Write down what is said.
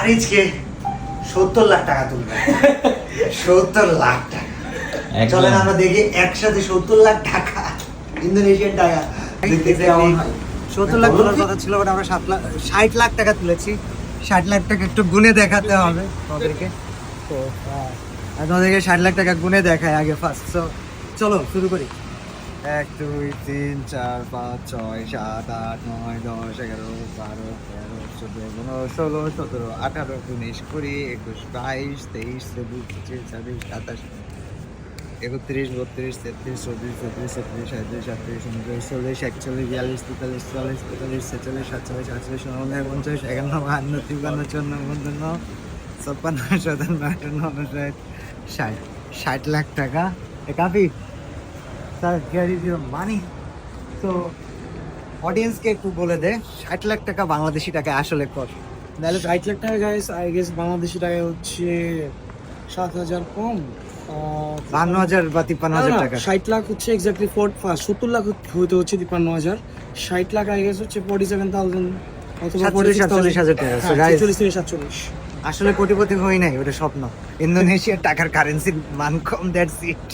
আরিজকে সত্তর লাখ টাকা তুলবে। সত্তর লাখ টাকা। চলেন আমরা দেখি একসাথে সত্তর লাখ টাকা। ইন্দোনেশিয়ান টাকা। সত্তর লাখ তোলার কথা ছিল বাট আমরা সাত লাখ ষাট লাখ টাকা তুলেছি। ষাট লাখ টাকা একটু গুনে দেখাতে হবে তোমাদেরকে। তো তোমাদেরকে ষাট লাখ টাকা গুনে দেখাই আগে ফার্স্ট সো চলো শুরু করি। এক, দুই, তিন, চার, পাঁচ, ছয়, সাত, আট, নয়, দশ, এগারো, বারো, তেরো, চোদ্দ, পনেরো, ষোলো, সতেরো, আঠারো, উনিশ, কুড়ি, একুশ, বাইশ, তেইশ, চব্বিশ, পঁচিশ, ছাব্বিশ, সাতাশ, একত্রিশ, বত্রিশ, তেত্রিশ চৌত্রিশ চৌত্রিশ ছত্রিশ সাঁত্রিশ আটত্রিশ উনত্রিশ, চল্লিশ, একচল্লিশ, বিয়াল্লিশ, তেতাল্লিশ, চুয়াল্লিশ, পঁয়তাল্লিশ, ছেচল্লিশ, সাতচল্লিশ, আটচল্লিশ, উনপঞ্চাশ পঞ্চাশ একান্ন বাহান্ন, তিপ্পান্ন, চুয়ান্ন, পঞ্চান্ন, ছাপ্পান্ন, সাতান্ন, আটান্ন ষাট ষাট লাখ টাকা। এ, কাফি? Sir here is your money তো অডিয়েন্সকে একটু বলে দে ষাট লাখ টাকা বাংলাদেশি টাকা আসলে কর। তাহলে ষাট লাখ টাকা গাইস আই গেস বাংলাদেশি টাকায় হচ্ছে সাত হাজার কম বান্ন হাজার বা তিপ্পান্ন হাজার টাকা। ষাট লাখ হচ্ছে এক্স্যাক্টলি ফোর সত্তর লাখ হইতে হচ্ছে তিপ্পান্ন হাজার। ষাট লাখ আই গেস হচ্ছে ফোর্টি সেভেন থাউজেন্ড অথবা সাতচল্লিশ, হাজার টাকা। থেকে সাতচল্লিশ। আসলে কোটিপতি হই নাই ওটা স্বপ্ন। ইন্দোনেশিয়ার টাকার কারেন্সির মান কম দ্যাটস ইট